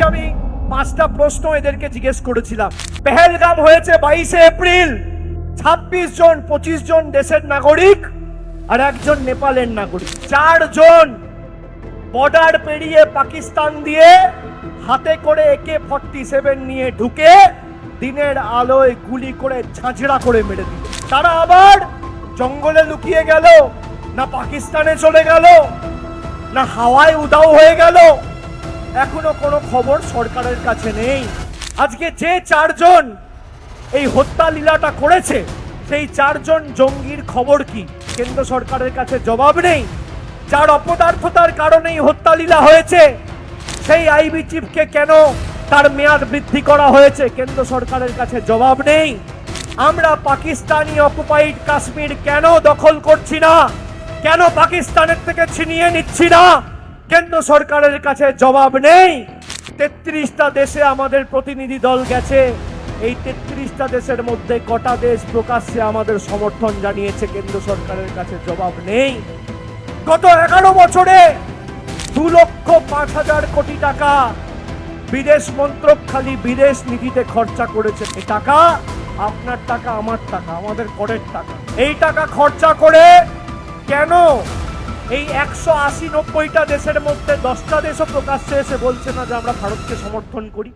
আমি পাঁচটা প্রশ্ন এদেরকে জিজ্ঞেস করেছিলাম। পেহেলগাম হয়েছে বাইশে এপ্রিল। ছাব্বিশ জন, পঁচিশ জন দেশের নাগরিক আর একজন নেপালের নাগরিক। চারজন বর্ডার পেরিয়ে পাকিস্তান দিয়ে হাতে করে একে ফর্টি সেভেন নিয়ে ঢুকে দিনের আলোয় গুলি করে ঝাঁঝরা করে মেরে দিল। তারা আবার জঙ্গলে লুকিয়ে গেল, না পাকিস্তানে চলে গেল, না হাওয়ায় উদাও হয়ে গেল এখনও কোনো খবর সরকারের কাছে নেই। আজকে যে চারজন এই হত্যা লীলাটা করেছে, সেই চারজন জঙ্গির খবর কি? কেন্দ্র সরকারের কাছে জবাব নেই। যার অপদার্থতার কারণেই হত্যা লীলা হয়েছে, সেই আইবি চিফকে কেন তার মেয়াদ বৃদ্ধি করা হয়েছে? কেন্দ্র সরকারের কাছে জবাব নেই। আমরা পাকিস্তানি অকুপাইড কাশ্মীর কেন দখল করছি না? কেন পাকিস্তানের থেকে ছিনিয়ে নিচ্ছি না? কেন্দ্র সরকারের কাছে জবাব নেই? তেত্রিশটা দেশে আমাদের প্রতিনিধি দল গেছে। এই তেত্রিশটা দেশের মধ্যে কটা দেশ প্রকাশ্যে আমাদের সমর্থন জানিয়েছে কেন্দ্র সরকারের কাছে জবাব নেই? গত এগারো বছরে দু লক্ষ পাঁচ হাজার কোটি টাকা বিদেশ মন্ত্রক খালি বিদেশ নীতিতে খরচা করেছে। এই টাকা আপনার টাকা, আমার টাকা, আমাদের করের টাকা। এই টাকা খরচা করে কেন এই একশো আশি নব্বইটা দেশের মধ্যে দশটা দেশও প্রকাশ্যে এসে বলছে না যে আমরা ভারতকে সমর্থন করি।